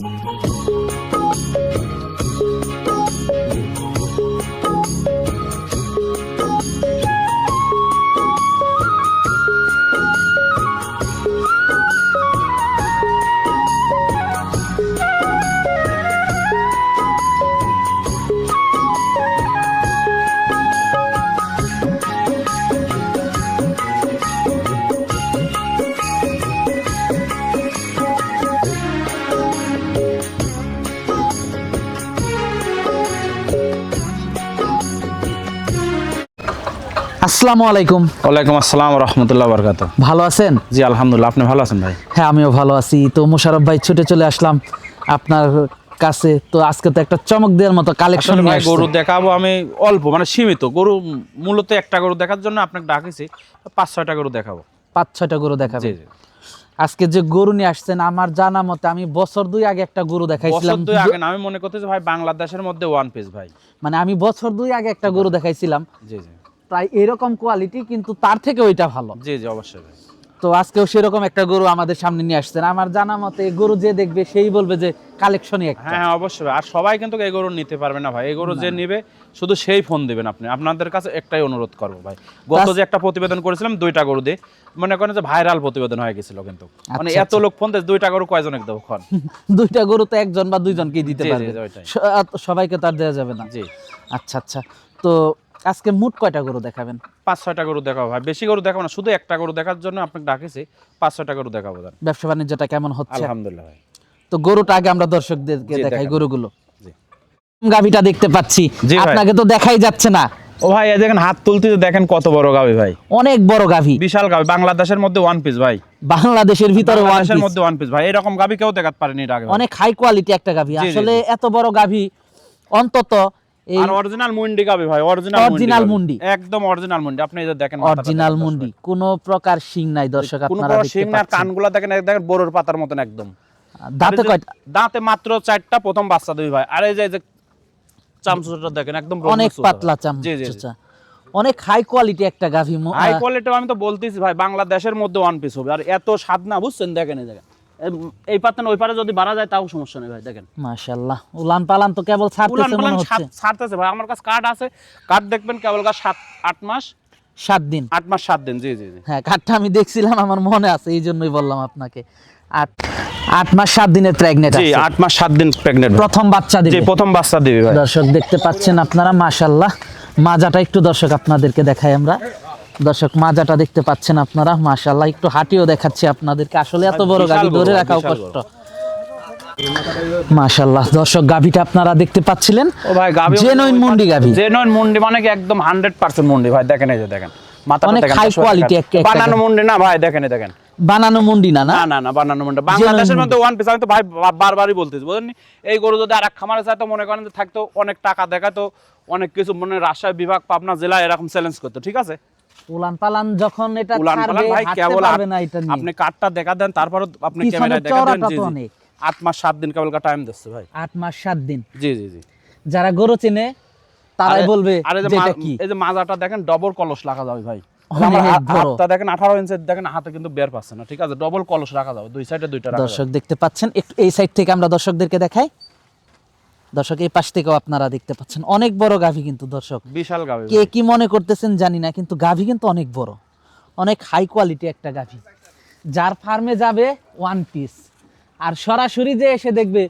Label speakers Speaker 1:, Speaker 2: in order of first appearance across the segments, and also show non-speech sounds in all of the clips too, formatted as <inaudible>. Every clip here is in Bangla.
Speaker 1: Música আসসালামু আলাইকুম।
Speaker 2: ওয়ালাইকুম আসসালাম রহমতুল্লাহ বরকাত
Speaker 1: ভালো আছেন?
Speaker 2: জি আলহামদুলিল্লাহ। আপনি ভালো আছেন ভাই?
Speaker 1: হ্যাঁ আমিও ভালো আছি। তো মোশারফ ভাই ছুটে চলে আসলাম আপনার কাছে। তো আজকে তো একটা চমক দেওয়ার মতো কালেকশন নিয়ে
Speaker 2: গরু দেখাবো আমি অল্প মানে সীমিত। গরু মূলত একটা গরু দেখার জন্য আপনাকে ডাকেছি পাঁচ ছয়টা গরু দেখাবো।
Speaker 1: পাঁচ ছয়টা গরু দেখাবেন।
Speaker 2: জি জি।
Speaker 1: আজকে যে গরু নিয়ে আসছেন আমার জানা মতে আমি বছর দুই আগে একটা গরু
Speaker 2: বছর
Speaker 1: দেখাইছিলাম
Speaker 2: দুই আগে আমি মনে করতেছি ভাই বাংলাদেশের মধ্যে ওয়ান পিস ভাই।
Speaker 1: মানে আমি বছর দুই আগে একটা গরু দেখাইছিলাম।
Speaker 2: জি জি।
Speaker 1: প্রায় এরকম কোয়ালিটি কিন্তু তার থেকে ওইটা ভালো।
Speaker 2: জি জি অবশ্যই
Speaker 1: তো আজকেও সেরকম একটা গরু আমাদের সামনে নিয়ে আসছেন। আমার জানা মতে গরু যে দেখবে সেই বলবে যে কালেকশনই একটা।
Speaker 2: হ্যাঁ হ্যাঁ অবশ্যই আর সবাই কিন্তু এই গরু নিতে পারবে না ভাই। এই গরু যে নিবে শুধু সেই ফোন দিবেন আপনি। আপনাদের কাছে একটাই অনুরোধ করব ভাই। গত যে একটা প্রতিবেদন করেছিলাম দুইটা গরু দিয়ে মনে করেন যে ভাইরাল প্রতিবেদন হয়ে গেছিল কিন্তু। মানে
Speaker 1: আচ্ছা,
Speaker 2: এত লোক ফোন দেয় দুইটা গরু কয়জনে দেবো খন <laughs>
Speaker 1: দুইটা গরু তো একজন বা দুইজনকেই দিতে পারবে। সবাইকে তার দেওয়া যাবে না।
Speaker 2: জি।
Speaker 1: আচ্ছা আচ্ছা। তো আজকে মোট কয়টা গরু দেখাবেন?
Speaker 2: পাঁচ ছয়টা গরু দেখাবো ভাই। বেশি গরু দেখাবো না শুধু একটা গরু দেখার জন্য আপনাকে ডাকেছি পাঁচ ছয়টা গরু দেখাবো
Speaker 1: ব্যবসা বাণিজ্যটা কেমন হচ্ছে?
Speaker 2: আলহামদুলিল্লাহ ভাই।
Speaker 1: তো গরুটা আগে আমরা দর্শকদেরকে দেখাই গরুগুলো। গাভিটা দেখতে পাচ্ছি। আপনাকে তো দেখাই যাচ্ছে না।
Speaker 2: ও ভাই এই দেখেন হাত তুলতে দেখেন কত বড় গাবি ভাই।
Speaker 1: অনেক বড় গাভি।
Speaker 2: বিশাল গাবি বাংলাদেশের মধ্যে ওয়ান পিস ভাই।
Speaker 1: বাংলাদেশের ভিতরে
Speaker 2: ওয়ান
Speaker 1: piece।
Speaker 2: মধ্যে ওয়ান পিস ভাই। এরকম গাবি কেউ দেখাতে পারেনি এর আগে
Speaker 1: অনেক হাই কোয়ালিটি একটা গাভি। আসলে এত বড় গাভি অন্তত
Speaker 2: আর অরিজিনাল মুন্ডি ভাই অরিজিনাল
Speaker 1: Original মুন্ডি।
Speaker 2: একদম অরিজিনাল মুন্ডি। আপনি যে দেখেন
Speaker 1: অরিজিনাল মুন্ডি। কোনো প্রকার শিং নাই দর্শক
Speaker 2: কোনো
Speaker 1: আপনারা দেখতে
Speaker 2: শিং না কানগুলা দেখেন দেখেন বড়র পাতার মতন একদম।
Speaker 1: দাঁতে
Speaker 2: আর এই যে
Speaker 1: কয়টা?
Speaker 2: দাঁতে মাত্র চারটা প্রথম বাচ্চা দিবি ভাই। আর এই যে চামচুটা দেখেন একদম
Speaker 1: অনেক পাতলা। অনেক হাই কোয়ালিটি একটা গাভি
Speaker 2: হাই কোয়ালিটি আমি তো বলতেছি ভাই বাংলাদেশের মধ্যে ওয়ান পিস হবে। আর এত স্বাদ না বুঝছেন? দেখেন এই দেখেন এম- এই পাতেন ওই পারে যদি বাড়া যায় তাও সমস্যা নেই ভাই দেখেন।
Speaker 1: মাশাআল্লাহ। উলান পালান তো কেবল ছাড়তেছে মনে হচ্ছে।
Speaker 2: ছাড়তেছে ভাই আমার কাছে কার্ড আছে। কার্ড দেখবেন কেবল মাস।
Speaker 1: সাত দিন।
Speaker 2: আট মাস সাত দিন জি জি
Speaker 1: হ্যাঁ কার্ডটা আমি দেখছিলাম আমার মনে আছে এই জন্যই বললাম আপনাকে। আট আট মাস সাত দিনের প্রেগনেন্ট
Speaker 2: জি আট মাস সাত দিন প্রেগনেন্ট
Speaker 1: প্রথম বাচ্চা দিবে।
Speaker 2: প্রথম বাচ্চা দিবে ভাই।
Speaker 1: দর্শক দেখতে পাচ্ছেন আপনারা মাশাল্লাহ মাজাটা একটু দর্শক আপনাদেরকে দেখাই আমরা। দর্শক মাজাটা দেখতে পাচ্ছেন আপনারা। মাশাল্লাহ একটু হাঁটিও দেখাচ্ছি আপনাদেরকে। আসলে এত বড় গাভি
Speaker 2: গরু,
Speaker 1: ধরে রাখাও কষ্ট। মাশাল্লাহ দর্শক গাভিটা আপনারা দেখতে পাচ্ছিলেন?
Speaker 2: ও ভাই গাবি
Speaker 1: Genuine মুন্ডি গাভী।
Speaker 2: জেনুইন মুন্ডি মানে কি একদম 100% মুন্ডি ভাই দেখেন এই যে দেখেন। মাথাটা
Speaker 1: অনেক
Speaker 2: দেখেন দর্শক
Speaker 1: এক- একটা
Speaker 2: বানানো মুন্ডি না ভাই দেখেন এই দেখেন।
Speaker 1: বানানো মুন্ডি না না?
Speaker 2: না না বানানো মুন্ডি। বাংলাদেশের মধ্যে ওয়ান পিস আমি তো ভাই বারবারই বলতেছি বুঝলেন এই গরু যদি আরেক খামারে চাইতো মনে করেন যে থাকতো অনেক টাকা দেখাতো অনেক কিছু মনে রাজশাহী বিভাগ পাবনা জেলা এরকম চ্যালেঞ্জ করতো ঠিক আছে?
Speaker 1: উলান পালান যখন এটা ছাড়বে হাঁটতে পারবে না এটা নিয়ে।
Speaker 2: আপনি কার্ডটা দেখা দেন তারপর আপনি ক্যামেরায় দেখা দেন। জি জি।
Speaker 1: অনেক।
Speaker 2: মাস সাত দিন কেবল টাইম দিচ্ছে ভাই।
Speaker 1: আট মাস সাত দিন।
Speaker 2: জি জি জি।
Speaker 1: যারা গরু চেনে তারাই বলবে কি?
Speaker 2: এই যে মাজাটা দেখেন ডবল কলস রাখা যাবে ভাই। দেখেন আঠারো ইঞ্চের দেখেন হাতে কিন্তু বের পাচ্ছে না ঠিক আছে? ডবল কলস রাখা যাবে দুই সাইডে দুইটা
Speaker 1: দর্শক দেখতে পাচ্ছেন একটু এই সাইড থেকে আমরা দর্শকদেরকে দেখাই। দর্শক এই পাশ থেকেও আপনারা দেখতে পাচ্ছেন অনেক বড় গাভী কিন্তু দর্শক।
Speaker 2: বিশাল গাবে
Speaker 1: কে কি মনে করতেছেন জানি না কিন্তু গাভী কিন্তু অনেক বড়। অনেক হাই কোয়ালিটি একটা গাভী। যার ফার্মে যাবে ওয়ান পিস আর সরাসরি যে এসে দেখবে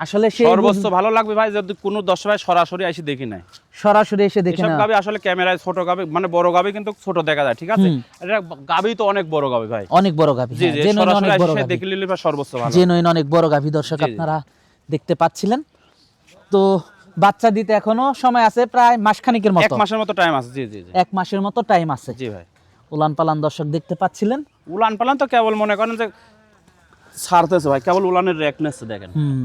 Speaker 1: আসলে সে
Speaker 2: সর্বোচ্চ ভালো লাগবে ভাই যদি কোনো দশ ভাই সরাসরি এসে দেখি নাই
Speaker 1: সরাসরি এসে দেখে না
Speaker 2: গাবি আসলে ক্যামেরায় ছোট গাবি মানে বড় গাবি কিন্তু ছোট দেখা যায় ঠিক আছে। এটা গাবি তো অনেক বড় গাবি ভাই।
Speaker 1: অনেক বড় গাভী
Speaker 2: জি
Speaker 1: হ্যাঁ,
Speaker 2: জি সরাসরি
Speaker 1: অনেক বড়
Speaker 2: এসে
Speaker 1: গাভী।
Speaker 2: দেখে নিলে ভাই সর্বোচ্চ ভালো।
Speaker 1: জেনুইন অনেক বড় গাভী দর্শক। আপনারা দেখতে পাচ্ছিলেন। তো বাচ্চা দিতে এখনও সময় আছে প্রায় মাসখানিকের
Speaker 2: এক
Speaker 1: মতো
Speaker 2: মাসের মতো টাইম আছে জি জি
Speaker 1: এক মাসের মতো টাইম আছে।
Speaker 2: জি ভাই।
Speaker 1: উলান পালান দর্শক দেখতে পাচ্ছিলেন?
Speaker 2: উলান পালান তো কেবল মনে করেন যে ছাড়তেছে ভাই কেবল উলানের রেকনেস দেখেন।
Speaker 1: হুম।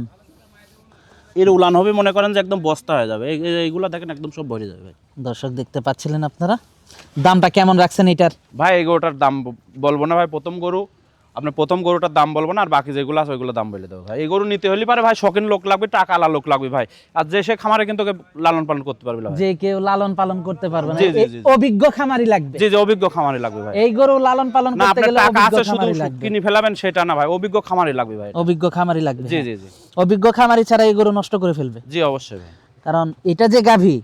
Speaker 2: এর উলান হবে মনে করেন যে একদম বস্তা হয়ে যাবে। এই- এই- এইগুলা দেখেন একদম সব ভরে যাবে ভাই।
Speaker 1: দর্শক দেখতে পাচ্ছিলেন আপনারা? দামটা কেমন রাখছেন এটার?
Speaker 2: ভাই এই গরুটার দাম বলব না ভাই প্রথম গরু আপনার প্রথম গরুটার দাম বলব না আর বাকি যেগুলো আছে ওইগুলো দাম বলে দেবো ভাই। এই গরু নিতে হলে পারে ভাই শখিন লোক লাগবে টাকা আলা লোক লাগবে ভাই। আর যে সে খামারে কিন্তু লালন পালন করতে পারবে
Speaker 1: যে কেউ লালন পালন করতে পারবে না।
Speaker 2: জি, জি, জি, জি।
Speaker 1: অভিজ্ঞ খামারি লাগবে।
Speaker 2: যে যে অভিজ্ঞ খামারে লাগবে ভাই।
Speaker 1: এই গরু লালন পালন করতে গেলে
Speaker 2: টাকা আছে শুধু কিনে ফেলাবেন সেটা না ভাই অভিজ্ঞ খামারে লাগবে ভাই।
Speaker 1: অভিজ্ঞ খামারি লাগবে
Speaker 2: জি
Speaker 1: হ্যাঁ।
Speaker 2: জি জি।
Speaker 1: অভিজ্ঞ খামারি ছাড়া এই গরু নষ্ট করে ফেলবে।
Speaker 2: জি অবশ্যই ভাই।
Speaker 1: কারণ এটা যে গাভী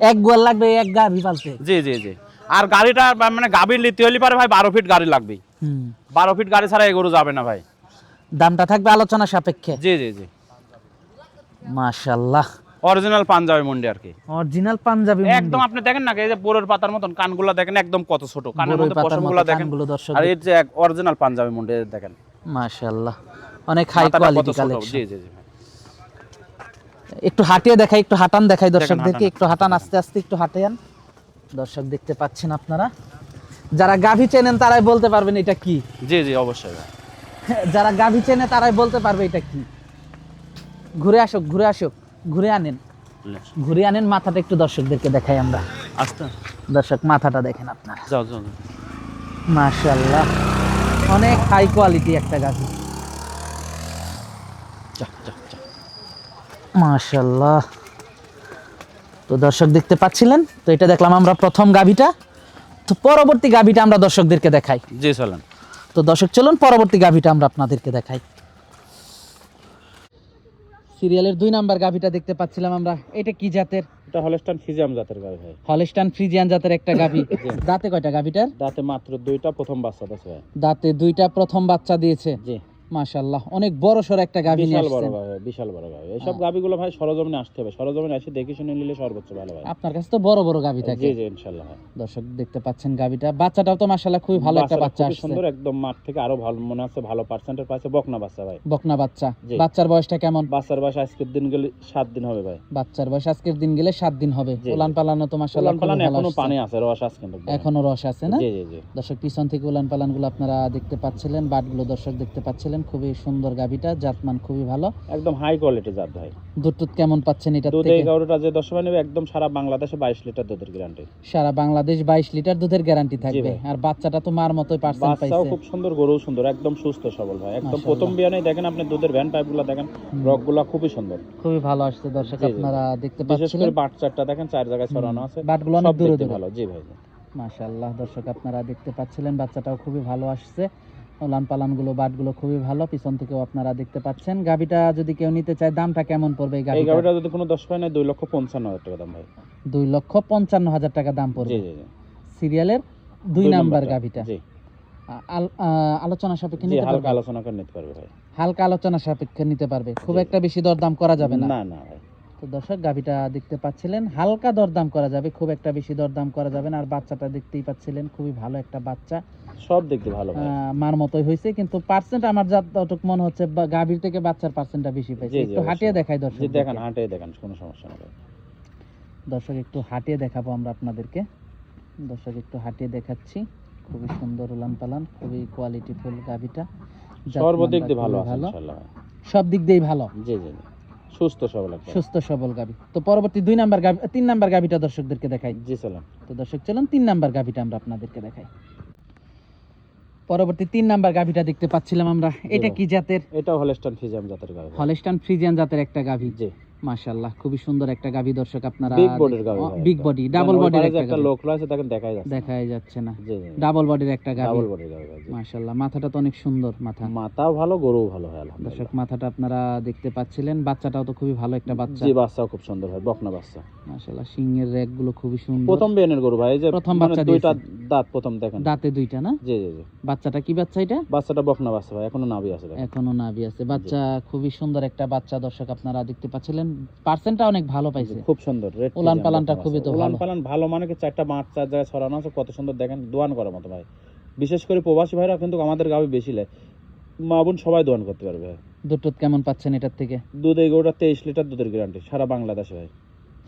Speaker 1: এক গোয়াল লাগবে এক গাভী পালতে।
Speaker 2: জি জি জি। আর গাড়িটা মানে গাভীর নিতে হলে পারে ভাই বারো ফিট গাড়ি লাগবে বারো ফিট গাড়ি ছাড়া এই গরু যাবে না ভাই।
Speaker 1: দামটা থাকবে আলোচনা সাপেক্ষে।
Speaker 2: জি জি জি।
Speaker 1: মাশাল্লাহ।
Speaker 2: অরিজিনাল পাঞ্জাবি মন্ডি আর কি।
Speaker 1: অরিজিনাল পাঞ্জাবি
Speaker 2: একদম আপনি দেখেন না এই যে বোরের পাতার মতন কানগুলো দেখেন একদম কত ছোট। কানের মধ্যে পশমগুলো দেখেন।
Speaker 1: কানগুলো দর্শক।
Speaker 2: আর এই যে অরিজিনাল পাঞ্জাবি মন্ডি দেখেন।
Speaker 1: মাশাল্লাহ। অনেক হাই কোয়ালিটি কালেকশন
Speaker 2: জি জি জি।
Speaker 1: একটু হাঁটিয়ে দেখাই একটু হাঁটান দেখাই দর্শকদেরকে। একটু হাঁটান আস্তে আস্তে একটু হাঁটান দর্শক দেখতে পাচ্ছেন আপনারা। যারা গাভী চেনেন তারাই বলতে পারবেন এটা কি।
Speaker 2: জি জি অবশ্যই <laughs>
Speaker 1: যারা গাভী চেনে তারাই বলতে পারবে এটা কি। ঘুরে আসুক ঘুরে আসুক ঘুরে আনেন। ঘুরে আনেন মাথাটা একটু দর্শকদেরকে দেখাই আমরা।
Speaker 2: আস্তে
Speaker 1: দর্শক মাথাটা দেখেন আপনারা।
Speaker 2: যাও যাও।
Speaker 1: মাশাল্লাহ অনেক হাই কোয়ালিটি একটা গাভী। মাশাল্লাহ তো দর্শক দেখতে পাচ্ছিলেন? তো এটা দেখলাম আমরা প্রথম গাভীটা। তো পরবর্তী গাভীটা আমরা দর্শকদেরকে দেখাই।
Speaker 2: জি চলেন
Speaker 1: তো দর্শক চলুন পরবর্তী গাভীটা আমরা আপনাদেরকে দেখাই। সিরিয়ালের দুই নাম্বার গাভীটা দেখতে পাচ্ছিলাম আমরা। এটা কি জাতের?
Speaker 2: এটা হলস্টান ফ্রিজিয়ান জাতের গাভি ভাই।
Speaker 1: হলস্টান ফ্রিজিয়ান জাতের একটা গাভী। <laughs> দাঁতে কয়টা গাভীটার?
Speaker 2: দাঁতে মাত্র দুইটা প্রথম বাচ্চা দিয়েছে
Speaker 1: দাঁতে দুইটা প্রথম বাচ্চা দিয়েছে।
Speaker 2: জি।
Speaker 1: মাশাল্লাহ অনেক বড় সড় একটা গাভী
Speaker 2: বিশাল বড় বিশাল বড় গাড়ি এইসব গাভিগুলো ভাই সরজমিনে আসতে হবে। সরজমিনে এসে দেখে শুনে নিলে সর্বোচ্চ ভালো ভাই
Speaker 1: আপনার কাছে তো বড় বড় গাভী থাকে।
Speaker 2: জি জি ইনশাআল্লাহ
Speaker 1: দর্শক দেখতে পাচ্ছেন গাভীটা। বাচ্চাটাও তো মাশাল্লাহ খুবই ভালো একটা বাচ্চা আসছে।
Speaker 2: সুন্দর একদম মাঠ থেকে আরও ভালো মনে হচ্ছে ভালো পার্সেন্টের পাশে বকনা বাচ্চা ভাই।
Speaker 1: বকনা বাচ্চা। বাচ্চার বয়সটা কেমন?
Speaker 2: বাচ্চার বাসা আজকের দিন গেলে সাত দিন হবে ভাই।
Speaker 1: বাচ্চার বয়স আজকের দিন গেলে সাত দিন হবে। উলান পালানো তো মাশাল্লাহ
Speaker 2: উলান
Speaker 1: এখনও
Speaker 2: পানি আছে রস আছে কিন্তু।
Speaker 1: এখনও রস আছে না?
Speaker 2: জি জি
Speaker 1: দর্শক পিছন থেকে উলান পালানগুলো আপনারা দেখতে পাচ্ছিলেন বাটগুলো দর্শক দেখতে পাচ্ছিলেন। খুবই সুন্দর গাভীটা জাতমান খুবই ভালো।
Speaker 2: একদম হাই কোয়ালিটি জাত ভাই।
Speaker 1: দুধ টুধ কেমন পাচ্ছেন এটা
Speaker 2: দুধ
Speaker 1: থেকে?
Speaker 2: এই গরুটা যে দশ নেবে একদম সারা বাংলাদেশে বাইশ লিটার দুধের গ্যারান্টি
Speaker 1: সারা বাংলাদেশ বাইশ লিটার দুধের গ্যারান্টি থাকবে। আর বাচ্চাটা তো মার মতোই পার্সেন্ট
Speaker 2: বাচ্চাও
Speaker 1: পাইছে।
Speaker 2: খুব সুন্দর গরু সুন্দর একদম সুস্থ সবল ভাই। একদম প্রথম বিয়ানে দেখেন আপনি দুধের ভ্যান পাইপগুলা দেখেন রকগুলা খুবই সুন্দর।
Speaker 1: খুবই ভালো আসছে দর্শক আপনারা দেখতে
Speaker 2: পাচ্ছেন
Speaker 1: বিশেষ
Speaker 2: করে বাচ্চাটা দেখেন চার জায়গায় ছড়ানো আছে।
Speaker 1: বাটগুলো অনেক দূরে দূরে।
Speaker 2: ভালো। জি ভাই।
Speaker 1: মাশাআল্লাহ দর্শক আপনারা দেখতে পাচ্ছিলেন বাচ্চাটাও খুবই ভালো আসছে। লান পালানগুলো বাটগুলো খুবই ভালো। পিছন থেকেও আপনারা দেখতে পাচ্ছেন। গাবিটা যদি কেউ নিতে চায় দামটা কেমন পড়বে এই
Speaker 2: এই
Speaker 1: গাবিটা
Speaker 2: যদি কোনো দশ পায় না দুই লক্ষ পঞ্চান্ন হাজার টাকা দাম ভাই।
Speaker 1: দুই লক্ষ পঞ্চান্ন হাজার টাকা দাম পড়বে।
Speaker 2: জি জি জি।
Speaker 1: সিরিয়ালের দুই নাম্বার গাবিটা
Speaker 2: জি।
Speaker 1: আলোচনা সাপেক্ষে নিতে
Speaker 2: হালকা আলোচনা করে নিতে পারবে ভাই।
Speaker 1: হালকা আলোচনা সাপেক্ষে নিতে পারবে। খুব একটা বেশি দরদাম করা যাবে না।
Speaker 2: না না ভাই।
Speaker 1: তো দর্শক গাবিটা দেখতে পাচ্ছিলেন। হালকা দরদাম করা যাবে খুব একটা বেশি দরদাম করা যাবে না। আর বাচ্চাটা দেখতেই পাচ্ছিলেন খুবই ভালো একটা বাচ্চা।
Speaker 2: সব দেখতে ভালো
Speaker 1: মার মতোই হয়েছে কিন্তু পার্সেন্ট আমার যতটুকু মনে হচ্ছে গাভীর থেকে বাচ্চার পার্সেন্টটা বেশি পাইছে। একটু হাঁটিয়ে দেখাই দর্শক
Speaker 2: জি দেখেন হাঁটে দেখেন কোনো সমস্যা নেই।
Speaker 1: দর্শক একটু হাঁটিয়ে দেখাবো আমরা আপনাদেরকে। দর্শক একটু হাঁটিয়ে দেখাচ্ছি। খুবই সুন্দর উলান পালান খুবই কোয়ালিটি ফুল গাভীটা।
Speaker 2: সর্বদিক দিয়ে ভালো আছে
Speaker 1: ভালো।
Speaker 2: ইনশাআল্লাহ।
Speaker 1: সব দিক দিয়েই ভালো।
Speaker 2: জি জি। সুস্থ সবল
Speaker 1: সুস্থ সবল গাভী তো পরবর্তী দুই নাম্বার গাভী তিন নাম্বার গাভীটা দর্শকদেরকে দেখাই।
Speaker 2: জি চলুন
Speaker 1: তো দর্শক চলুন তিন নাম্বার গাভীটা আমরা আপনাদেরকে দেখাই। পরবর্তী তিন নাম্বার গাভীটা দেখতে পাচ্ছিলাম আমরা। এটা কি জাতের?
Speaker 2: এটা হলস্টান ফ্রিজিয়ান জাতের গাড়ি।
Speaker 1: হলেস্টান ফ্রিজিয়ান জাতের একটা গাভী
Speaker 2: জি।
Speaker 1: মাশাআল্লাহ খুবই সুন্দর একটা গাভী দর্শক আপনারা
Speaker 2: বিগ বডির
Speaker 1: বিগ বডি ডাবল বডির একটা
Speaker 2: একটা লোক দেখেন দেখাই যাচ্ছে।
Speaker 1: দেখাই যাচ্ছে না। ডাবল বডির একটা
Speaker 2: ডাবল বডির
Speaker 1: মাশাআল্লাহ মাথাটা তো অনেক সুন্দর মাথা।
Speaker 2: মাথাও ভালো গরুও ভালো হয়
Speaker 1: দর্শক মাথাটা আপনারা দেখতে পাচ্ছিলেন। বাচ্চাটাও তো খুবই ভালো একটা বাচ্চা।
Speaker 2: জি বাচ্চাও খুব সুন্দর ভাই বকনা বাচ্চা।
Speaker 1: মাশাআল্লাহ সিংয়ের রেকগুলো খুবই সুন্দর।
Speaker 2: প্রথম বিয়ানের গরু ভাই এই যে
Speaker 1: প্রথম
Speaker 2: মানে
Speaker 1: বাচ্চা
Speaker 2: দুইটা দাঁত প্রথম দেখেন।
Speaker 1: দাঁতে দুইটা না?
Speaker 2: জি জি জি।
Speaker 1: বাচ্চাটা কি বাচ্চা এটা?
Speaker 2: বাচ্চাটা বকনা বাচ্চা ভাই এখনও নাভি আছে
Speaker 1: এখনও নাভি আছে। বাচ্চা খুবই সুন্দর একটা বাচ্চা দর্শক আপনারা দেখতে পাচ্ছিলেন। পার্সেন্টটা অনেক ভালো পাইছে।
Speaker 2: খুব সুন্দর
Speaker 1: উলান পালানটা খুবই তো
Speaker 2: উলান পালান ভালো মানে কি চারটা মাছ চার জায়গায় ছড়ানো আছে কত সুন্দর দেখেন দোয়ান করার মতো ভাই। বিশেষ করে প্রবাসী ভাইরা কিন্তু আমাদের গাবে বেশি লেয় মা বোন সবাই দোয়ান করতে পারবে
Speaker 1: দুধ টুধ কেমন পাচ্ছেন এটার থেকে?
Speaker 2: দুধ এই তেইশ লিটার দুধের গ্যারান্টি সারা বাংলাদেশে ভাই।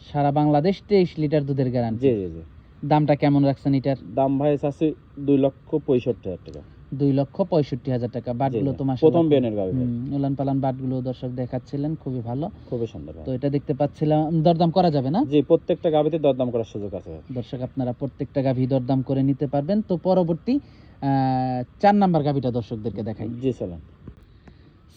Speaker 1: সারা বাংলাদেশ তেইশ লিটার দুধের গ্যারান্টি
Speaker 2: জি জি জি।
Speaker 1: দামটা কেমন রাখছেন এটার?
Speaker 2: দাম ভাই আছে দুই লক্ষ পঁয়ষট্টি হাজার টাকা।
Speaker 1: দুই লক্ষ পঁয়ষট্টি হাজার টাকা। বাটগুলো তো মাসে
Speaker 2: প্রথম বিয়ানের গাবে
Speaker 1: উলান পালান বাটগুলো দর্শক দেখাচ্ছিলেন খুবই ভালো।
Speaker 2: খুবই সুন্দর
Speaker 1: তো এটা দেখতে পাচ্ছিলাম দরদাম করা যাবে না?
Speaker 2: জি প্রত্যেকটা গাবিতে দরদাম করার সুযোগ আছে
Speaker 1: দর্শক আপনারা প্রত্যেকটা গাভী দরদাম করে নিতে পারবেন। তো পরবর্তী চার নাম্বার দর্শকদেরকে দেখাই।
Speaker 2: জি চলেন।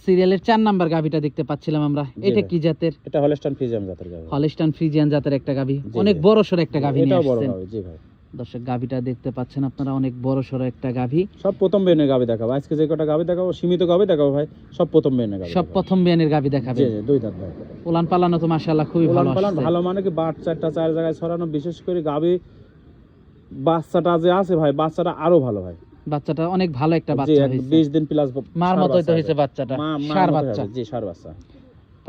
Speaker 1: সিরিয়ালের চার নাম্বার গাভীটা দেখতে পাচ্ছিলাম আমরা। এটা কি জাতের?
Speaker 2: এটা হলস্টান ফিজিয়াম জাতের গাবি
Speaker 1: হলিস্টান ফ্রিজিয়ান জাতের একটা গাভী। অনেক বড় সর একটা গাভী নিয়ে আসছেন।
Speaker 2: জি ভাই।
Speaker 1: দর্শক গাভিটা দেখতে পাচ্ছেন আপনারা অনেক বড় সড়ো একটা গাভি।
Speaker 2: সব প্রথম বেনের গাবি দেখাবো। আজকে যে কটা গাবি দেখাবো সীমিত গাবি দেখাবো ভাই সব প্রথম বেনের গাবি
Speaker 1: সব প্রথম বিয়ানের গাভি দেখাবে
Speaker 2: জি দুই দাঁত ভাই।
Speaker 1: উলান পালানো তো মাশাআল্লাহ খুবই ভালো
Speaker 2: পালান। ভালো মানে কি বাট চারটা চার জায়গায় ছড়ানো বিশেষ করে গাবি বাচ্চাটা যে আছে ভাই বাচ্চাটা আরও ভালো ভাই।
Speaker 1: বাচ্চাটা অনেক ভালো একটা বাচ্চা হয়েছে।
Speaker 2: বিশ দিন প্লাস
Speaker 1: মার মতোই তো হয়েছে বাচ্চাটা সার বাচ্চা।
Speaker 2: জি সার বাচ্চা।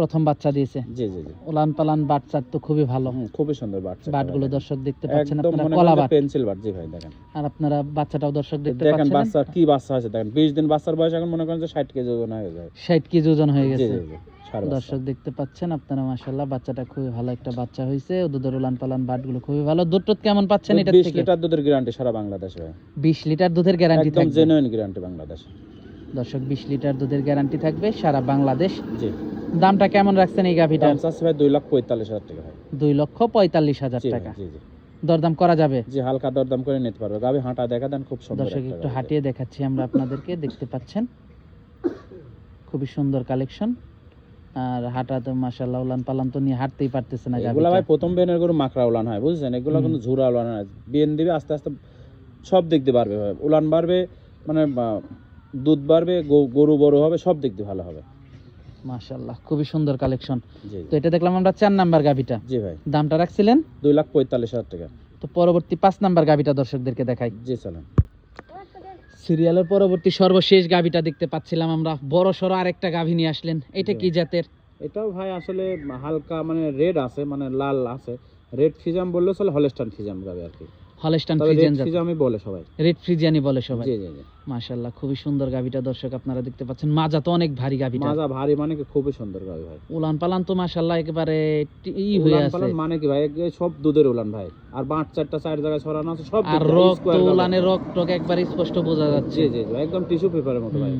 Speaker 1: প্রথম বাচ্চা দিয়েছে।
Speaker 2: জি জি জি।
Speaker 1: উলান পালান বাচ্চার তো খুবই ভালো।
Speaker 2: খুবই সুন্দর বাচ্চা
Speaker 1: বাটগুলো দর্শক দেখতে পাচ্ছেন আপনারা কলা বাট।
Speaker 2: পেন্সিল বাট জি ভাই দেখেন।
Speaker 1: আর আপনারা বাচ্চাটাও দর্শক দেখতে পাচ্ছেন।
Speaker 2: দেখেন বাচ্চা কি বাচ্চা আছে দেখেন। বিশ দিন বাচ্চার বয়স এখন মনে করেন যে ষাট কেজি ওজন হয়ে যায়
Speaker 1: ষাট কেজি ওজন হয়ে গেছে।
Speaker 2: জি জি
Speaker 1: দর্শক দেখতে পাচ্ছেন আপনারা মাশাল্লাহ বাচ্চাটা খুবই ভালো একটা বাচ্চা হয়েছে। দুধের উলান পালান বাটগুলো খুবই ভালো। দুধ কেমন পাচ্ছেন এটা থেকে?
Speaker 2: লিটার দুধের গ্যারান্টি সারা বাংলাদেশে। ভাই
Speaker 1: বিশ লিটার দুধের গ্যারান্টি
Speaker 2: একদম
Speaker 1: থাকবে।
Speaker 2: Genuine guarantee Bangladesh.
Speaker 1: দর্শক বিশ লিটার দুধের গ্যারান্টি থাকবে সারা বাংলাদেশ।
Speaker 2: জি।
Speaker 1: দামটা কেমন রাখছেন এই গাভিটার?
Speaker 2: ভাই দুই লাখ পঁয়তাল্লিশ হাজার টাকা ভাই।
Speaker 1: দুই লক্ষ পঁয়তাল্লিশ হাজার টাকা।
Speaker 2: জি জি।
Speaker 1: দরদাম করা যাবে?
Speaker 2: জি হালকা দরদাম করে নিতে পারবে। গাবি হাঁটা দেখা দেন খুব সুন্দর
Speaker 1: দর্শক
Speaker 2: একটু
Speaker 1: হাঁটিয়ে দেখাচ্ছি আমরা আপনাদেরকে দেখতে পাচ্ছেন। খুবই সুন্দর কালেকশন আর হাঁটা তো মাসাল্লাহ উলান পালান তো নিয়ে হাঁটতেই পারতেছে না
Speaker 2: এগুলা ভাই প্রথম বেনের গরু মাকড়া উলান হয় বুঝছেন? এগুলো। কিন্তু ঝুরা উলান হয় বেন দিবে আস্তে আস্তে সব দিক দিয়ে বাড়বে ভাই। উলান বাড়বে মানে দুধ বাড়বে গরু বড় হবে সব দিক দিয়ে ভালো হবে।
Speaker 1: মাশাল্লাহ খুবই সুন্দর কালেকশন। তো এটা দেখলাম আমরা চার নাম্বার গাভিটা।
Speaker 2: জি ভাই।
Speaker 1: দামটা রাখছিলেন?
Speaker 2: দুই লাখ পঁয়তাল্লিশ হাজার টাকা।
Speaker 1: তো পরবর্তী পাঁচ নাম্বার গাভিটা দর্শকদেরকে দেখাই।
Speaker 2: জি চলেন।
Speaker 1: সিরিয়ালের পরবর্তী সর্বশেষ গাভিটা দেখতে পাচ্ছিলাম আমরা। বড় সড়ো আরেকটা গাভি নিয়ে আসলেন। এটা কি জাতের?
Speaker 2: এটাও ভাই আসলে হালকা মানে রেড আছে মানে লাল আছে। রেড ফিজাম বললে চলে হলেস্টান ফিজাম যাবে আর কি।
Speaker 1: হলস্টান ফ্রিজিয়ান জাত
Speaker 2: ফিজামই বলে সবাই।
Speaker 1: রেড বলে সবাই।
Speaker 2: জি জি জি।
Speaker 1: মাশাল্লাহ খুবই সুন্দর গাভিটা দর্শক আপনারা দেখতে পাচ্ছেন। মাজা তো অনেক ভারী গাভিটা
Speaker 2: মাজা ভারী মানে কি খুবই সুন্দর গাবি ভাই।
Speaker 1: উলান পালান তো মাশাল্লাহ একেবারে ই হয়ে
Speaker 2: উলান
Speaker 1: আছে।
Speaker 2: পালান মানে কি ভাই সব দুধের উলান ভাই। আর বাঁট চারটা চার জায়গায় ছড়ানো আছে সব
Speaker 1: আর
Speaker 2: দুধ,
Speaker 1: রক
Speaker 2: square
Speaker 1: উলানের রক টক একবারে স্পষ্ট বোঝা যাচ্ছে।
Speaker 2: জি জি একদম টিস্যু পেপারের মতো ভাই।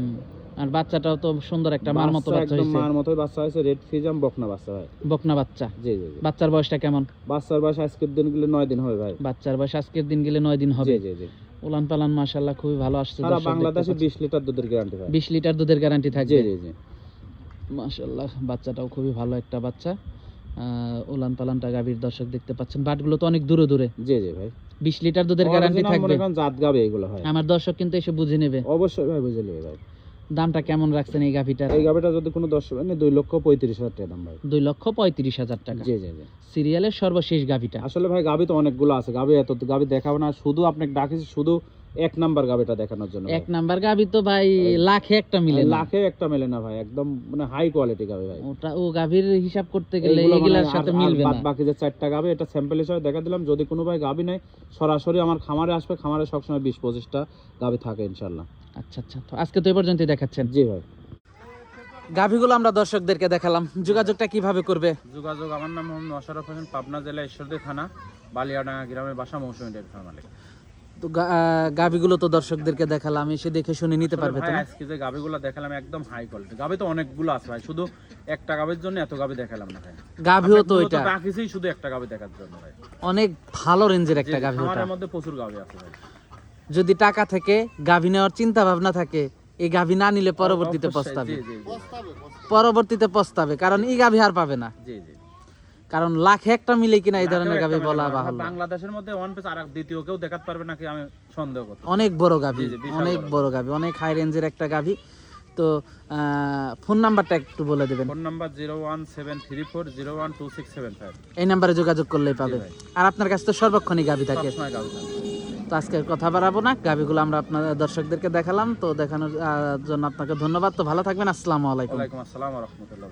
Speaker 1: আর বাচ্চাটাও তো সুন্দর একটা মার মতো
Speaker 2: বাচ্চা
Speaker 1: হয়েছে।
Speaker 2: মার মতোই বাচ্চা হয়েছে রেড ফিজাম বকনা বাচ্চা ভাই।
Speaker 1: বকনা বাচ্চা।
Speaker 2: জি জি জি।
Speaker 1: বাচ্চার বয়সটা কেমন?
Speaker 2: বাচ্চার বয়স আজকের দিনগুলো নয় দিন হবে ভাই।
Speaker 1: বাচ্চার বয়স আজকের দিন গেলে নয় দিন হবে।
Speaker 2: জি জি জি।
Speaker 1: উলান পালান মাশাল্লাহ খুবই ভালো আসছে
Speaker 2: সারা বাংলাদেশে বিশ লিটার দুধের গ্যারান্টি ভাই।
Speaker 1: বিশ লিটার দুধের গ্যারান্টি
Speaker 2: জি
Speaker 1: থাকবে।
Speaker 2: জি জি
Speaker 1: মাশাল্লাহ বাচ্চাটাও খুবই ভালো একটা বাচ্চা। আহ, উলান পালানটা গাভীর দর্শক দেখতে পাচ্ছেন। বাটগুলো তো অনেক দূরে দূরে।
Speaker 2: জি জি ভাই।
Speaker 1: বিশ লিটার দুধের গ্যারান্টি থাকবে।
Speaker 2: জাত গাবে এগুলো ভাই।
Speaker 1: আমার দর্শক কিন্তু এসে বুঝে নেবে।
Speaker 2: অবশ্যই ভাই বুঝে নেবে ভাই।
Speaker 1: দামটা কেমন রাখছেন এই গাভিটা?
Speaker 2: এই গাভিটা যদি কোনো দর্শক নেই দুই লক্ষ পঁয়ত্রিশ হাজার টাকা দাম ভাই।
Speaker 1: দুই লক্ষ পঁয়ত্রিশ হাজার টাকা।
Speaker 2: জি জি জি।
Speaker 1: সিরিয়ালের সর্বশেষ গাভিটা।
Speaker 2: আসলে ভাই গাভি তো অনেকগুলো আছে। গাভি এত গাভি দেখাবো না। শুধু আপনাকে ডাকেছি শুধু এক নাম্বার গাবিটা দেখানোর জন্য
Speaker 1: এক নাম্বার গাভী তো ভাই লাখে একটা মিলে না।
Speaker 2: লাখে একটা মেলে না ভাই একদম মানে হাই কোয়ালিটি গাবি ভাই।
Speaker 1: ওটা ও গাভীর হিসাব করতে গেলে
Speaker 2: মানে
Speaker 1: এগুলার সাথে মিলবে না।
Speaker 2: বাকি যে চারটা গাবি এটা স্যাম্পল হিসেবে দেখা দিলাম যদি কোনো ভাই গাবি নেই সরাসরি আমার খামারে আসবে খামারে সবসময় বিশ পঁচিশটা গাবি থাকে ইনশাল্লাহ
Speaker 1: আচ্ছা আচ্ছা তো আজকে তো এই পর্যন্তই দেখাচ্ছেন।
Speaker 2: জি ভাই।
Speaker 1: গাভীগুলো আমরা দর্শকদেরকে দেখালাম যোগাযোগটা কীভাবে করবে?
Speaker 2: যোগাযোগ আমার নাম মোহাম্মদ অশরফ হোসেন পাবনা জেলা ঈশ্বরদী থানা বালিয়াডাঙ্গা গ্রামের বাসা মৌসুমী ডেয়ারি ফার্ম মালিক।
Speaker 1: তো তো দর্শকদেরকে দেখালাম এসে দেখে শুনে নিতে পারবে তো
Speaker 2: আজকে যে গাবিগুলো দেখালাম একদম হাই কোয়ালিটি গাবি তো অনেকগুলো আছে ভাই শুধু একটা গাবির জন্য এত গাবি দেখালাম না ভাই।
Speaker 1: গাভীও তো এটা।
Speaker 2: শুধু একটা গাবি দেখার জন্য ভাই।
Speaker 1: অনেক ভালো রেঞ্জের একটা গাভী ওটা।
Speaker 2: মধ্যে প্রচুর গাবি আছে ভাই।
Speaker 1: যদি টাকা থেকে গাভী নেওয়ার চিন্তা ভাবনা থাকে এই গাভী না নিলে পরবর্তীতে পস্তাবে।
Speaker 2: জি জি। জি।
Speaker 1: পরবর্তীতে পস্তাবে কারণ এই গাভী আর পাবে না।
Speaker 2: জি জি।
Speaker 1: কারণ লাখে একটা মিলে কিনা এই ধরনের
Speaker 2: একটা
Speaker 1: বলা বাহুল্য।
Speaker 2: বাংলাদেশের মধ্যে ওয়ান পিস আর দ্বিতীয় কেউ দেখাতে পারবে নাকি আমি সন্দেহ করতে
Speaker 1: অনেক বড়
Speaker 2: বিশাল
Speaker 1: অনেক
Speaker 2: বড়।
Speaker 1: গাভী অনেক হাই রেঞ্জের একটা গাভী। তো ফোন নাম্বারটা একটু বলে দেবেন।
Speaker 2: Phone number zero one seven three four zero one two six seven five
Speaker 1: এই নাম্বারে যোগাযোগ করলেই পাবে। আর আপনার কাছে তো সর্বক্ষণই থাকে।
Speaker 2: গাবি থাকবে
Speaker 1: তো আজকে কথা বাড়াবো না। গাভীগুলো আমরা আপনার দর্শকদেরকে দেখালাম। তো দেখানোর জন্য আপনাকে ধন্যবাদ। তো ভালো থাকবেন। আসসালামু আলাইকুম।
Speaker 2: আসসালাম রহমতুল্লাহ